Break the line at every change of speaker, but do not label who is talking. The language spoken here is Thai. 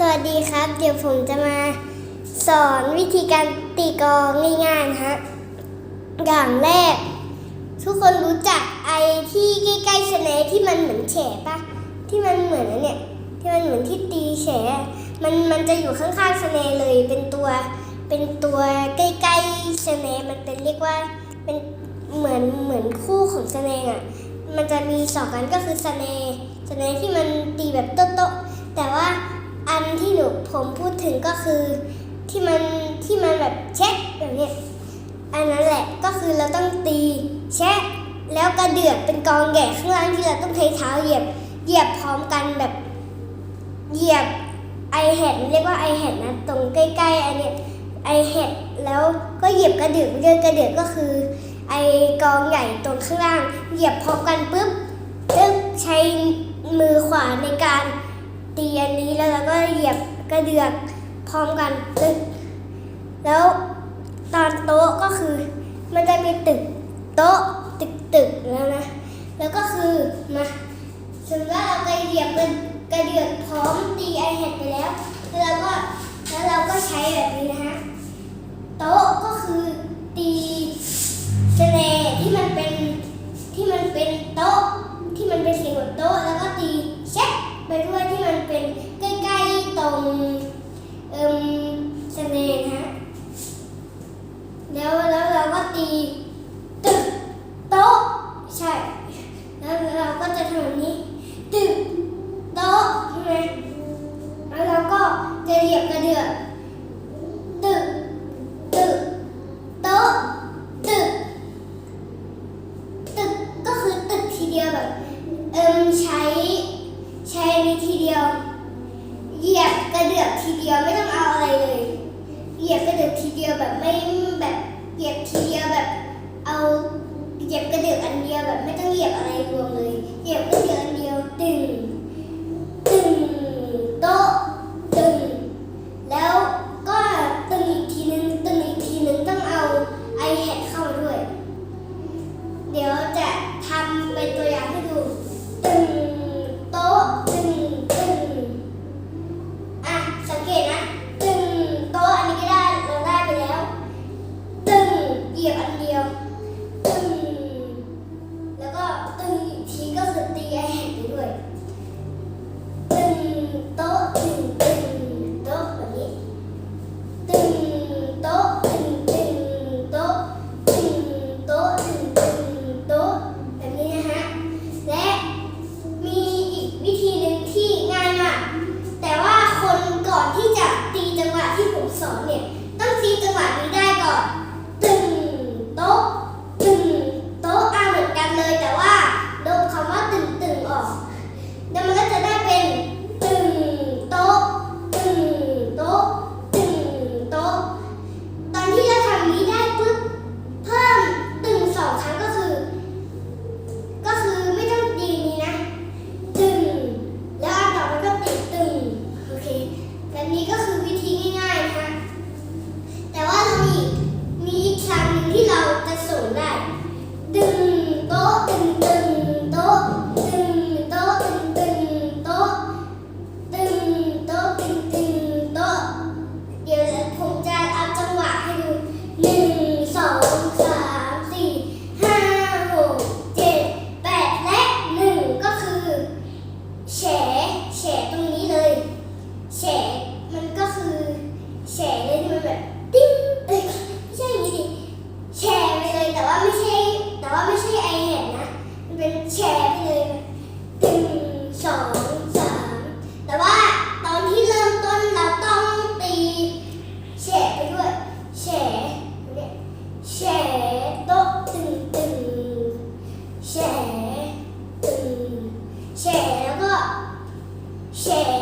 สวัสดีครับ เดี๋ยวผมจะมาสอนวิธีการตีกลองง่ายๆนะฮะ อย่างแรก ทุกคนรู้จักไอ้ที่ใกล้ๆชะที่มันเหมือนแฉปะที่มันเหมือนเนี่ยที่มันเหมือนที่ตีแฉะมันมันจะอยู่ข้างๆชะเนเลยเป็นตัวเป็นตัวใกล้ๆชะมันเป็นเรียกว่าเป็นเหมือนเหมือนคู่ของชะอะมันจะมีสองกันก็คือชะเนะเนที่มันตีแบบโต๊ะๆแต่ว่า อันที่หนูผมพูดถึงก็คือที่มันที่มันแบบเช็คแบบเนี้ยอันนั้นแหละก็คือเราต้องตีแชะแล้วกระเดือกเป็นกองแหย่ข้างล่างที่เราต้องใช้เท้าเหยียบเหยียบพร้อมกันแบบเหยียบไอแฮดเรียกว่าไอแฮดนะตรงใกล้ๆอันนี้ไอแฮดแล้วก็เหยียบกระเดือกเดือกกระเดือกก็คือ ไอกองใหญ่ตรงข้างล่าง เหยียบพร้อมกันปุ๊บปึ๊บใช้มือขวาในการ ตีอันนี้แล้วเราก็เหยียบกระเดือกพร้อมกันตึก แล้วตอนโต๊ะก็คือ มันจะมีตึกโต๊ะตึกตึกแล้วนะ แล้วก็คือมาสมมติว่าเราไปเหยียบกระกระเดือกพร้อมตีไอแฮดไปแล้วแล้วเราก็แล้วเราก็ใช้แบบ เอิมเสน่ห์นฮะแล้วแล้วเราก็ตีตึกโต๊ะใช่ แล้วเราก็จะทำแบบนี้ตึกโต๊ะใช่ไหมแล้วเราก็จะเหยียบกระเดือกตึกตึกโต๊ะตึกตึกก็คือตึกทีเดียวแบบเอิมใช้ใช้ในทีเดียวเหยียบ ก I'm here. share.